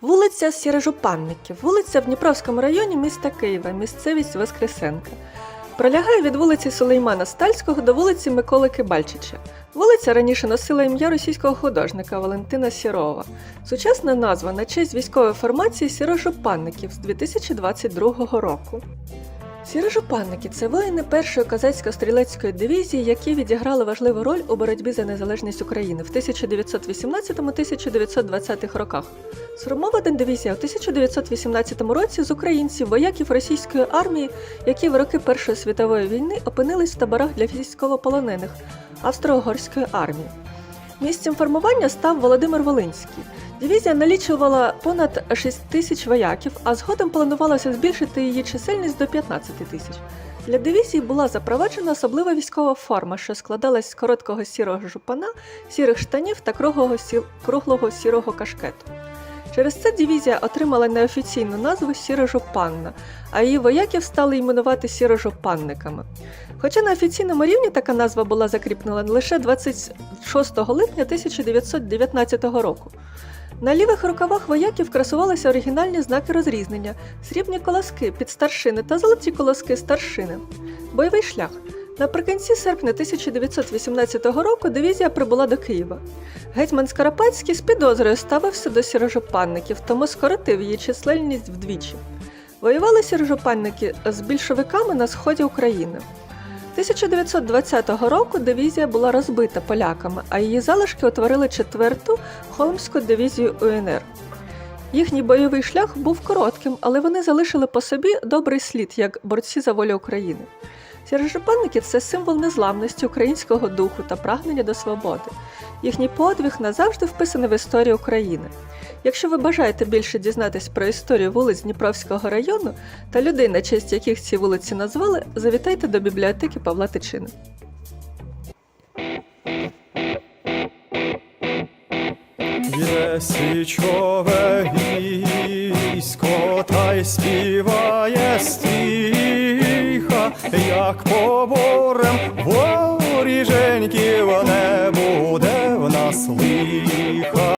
Вулиця Сірожупанників, вулиця в Дніпровському районі міста Києва, місцевість Воскресенка. Пролягає від вулиці Сулеймана Стальського до вулиці Миколи Кибальчича. Вулиця раніше носила ім'я російського художника Валентина Сірова. Сучасна назва на честь військової формації Сірожопанників з 2022 року. Сірожупанники це воїни першої козацько-стрілецької дивізії, які відіграли важливу роль у боротьбі за незалежність України в 1918-1920 роках. Сформована дивізія у 1918 році з українців, вояків російської армії, які в роки Першої світової війни опинились в таборах для військовополонених Австро-Угорської армії. Місцем формування став Володимир Волинський. Дивізія налічувала понад 6 тисяч вояків, а згодом планувалося збільшити її чисельність до 15 тисяч. Для дивізії була запроваджена особлива військова форма, що складалась з короткого сірого жупана, сірих штанів та круглого, сі- круглого сірого кашкету. Через це дивізія отримала неофіційну назву Сірожупанна, а її вояків стали іменувати сірожупанниками. Хоча на офіційному рівні така назва була закріплена лише 26 липня 1919 року. На лівих рукавах вояків красувалися оригінальні знаки розрізнення, срібні колоски під старшини та золоті колоски старшини. Бойовий шлях. Наприкінці серпня 1918 року дивізія прибула до Києва. Гетьман Скоропадський з підозрою ставився до сірожопанників, тому скоротив її численність вдвічі. Воювали сірожопанники з більшовиками на сході України. 1920 року дивізія була розбита поляками, а її залишки утворили четверту Холмську дивізію УНР. Їхній бойовий шлях був коротким, але вони залишили по собі добрий слід як борці за волю України. Сірожопанники це символ незламності українського духу та прагнення до свободи. Їхній подвиг назавжди вписаний в історію України. Якщо ви бажаєте більше дізнатись про історію вулиць Дніпровського району та людей, на честь яких ці вулиці назвали, завітайте до бібліотеки Павла Тичини. Є січове військо, та й співає стиха, як поборем воріженьків не буде в нас лиха.